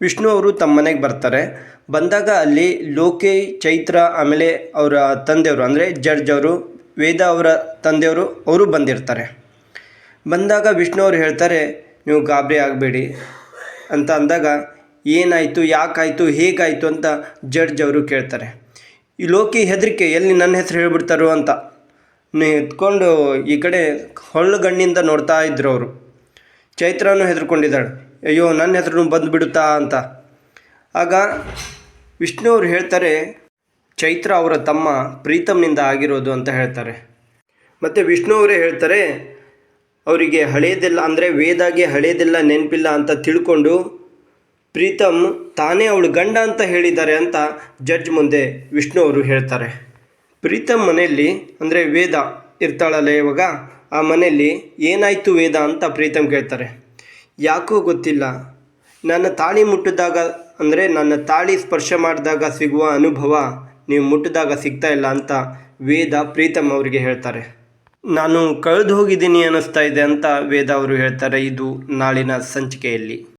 ವಿಷ್ಣು ಅವರು ತಮ್ಮ ಮನೆಗೆ ಬರ್ತಾರೆ. ಬಂದಾಗ ಅಲ್ಲಿ ಲೋಕೆ, ಚೈತ್ರ, ಆಮೇಲೆ ಅವರ ತಂದೆಯವರು, ಅಂದರೆ ಜಡ್ಜ್ ಅವರು, ವೇದ ಅವರ ತಂದೆಯವರು, ಅವರು ಬಂದಿರ್ತಾರೆ. ಬಂದಾಗ ವಿಷ್ಣು ಅವರು ಹೇಳ್ತಾರೆ, ನೀವು ಗಾಬರಿ ಆಗಬೇಡಿ. ಅಂತ ಅಂದಾಗ, ಏನಾಯಿತು, ಯಾಕಾಯಿತು, ಹೇಗಾಯಿತು? ಅಂತ ಜಡ್ಜ್ ಅವರು ಕೇಳ್ತಾರೆ. ಈ ಲೋಕಿ ಹೆದರಿಕೆ, ಎಲ್ಲಿ ನನ್ನ ಹೆಸರು ಹೇಳ್ಬಿಡ್ತಾರೋ ಅಂತ. ಎತ್ಕೊಂಡು ಈ ಕಡೆ ಹೊಳ್ಳಗಣ್ಣಿಂದ ನೋಡ್ತಾ ಇದ್ರು ಅವರು. ಚೈತ್ರನೂ ಹೆದರ್ಕೊಂಡಿದ್ದಾಳೆ. ಅಯ್ಯೋ, ನನ್ನ ಹೆಸರು ಬಂದುಬಿಡುತ್ತಾ ಅಂತ. ಆಗ ವಿಷ್ಣು ಅವರು ಹೇಳ್ತಾರೆ, ಚೈತ್ರ ಅವರ ತಮ್ಮ ಪ್ರೀತಮ್ನಿಂದ ಆಗಿರೋದು ಅಂತ ಹೇಳ್ತಾರೆ. ಮತ್ತು ವಿಷ್ಣು ಅವರೇ ಹೇಳ್ತಾರೆ, ಅವರಿಗೆ ಹಳೇದೆಲ್ಲ ಅಂದರೆ ವೇದಾಗೆ ಹಳೇದೆಲ್ಲ ನೆನಪಿಲ್ಲ ಅಂತ ತಿಳ್ಕೊಂಡು ಪ್ರೀತಮ್ ತಾನೇ ಅವಳು ಗಂಡ ಅಂತ ಹೇಳಿದ್ದಾರೆ ಅಂತ ಜಡ್ಜ್ ಮುಂದೆ ವಿಷ್ಣು ಅವರು ಹೇಳ್ತಾರೆ. ಪ್ರೀತಮ್ ಮನೆಯಲ್ಲಿ, ಅಂದರೆ ವೇದ ಇರ್ತಾಳಲ್ಲ ಇವಾಗ, ಆ ಮನೆಯಲ್ಲಿ ಏನಾಯಿತು ವೇದ ಅಂತ ಪ್ರೀತಮ್ ಕೇಳ್ತಾರೆ. ಯಾಕೋ ಗೊತ್ತಿಲ್ಲ. ನನ್ನ ತಾಳಿ ಮುಟ್ಟಿದಾಗ, ಅಂದರೆ ನನ್ನ ತಾಳಿ ಸ್ಪರ್ಶ ಮಾಡಿದಾಗ ಸಿಗುವ ಅನುಭವ ನೀವು ಮುಟ್ಟಿದಾಗ ಸಿಗ್ತಾ ಇಲ್ಲ ಅಂತ ವೇದ ಪ್ರೀತಮ್ ಅವರಿಗೆ ಹೇಳ್ತಾರೆ. ನಾನು ಕಳೆದು ಹೋಗಿದ್ದೀನಿ ಅನ್ನಿಸ್ತಾ ಇದೆ ಅಂತ ವೇದ ಅವರು ಹೇಳ್ತಾರೆ. ಇದು ನಾಳಿನ ಸಂಚಿಕೆಯಲ್ಲಿ.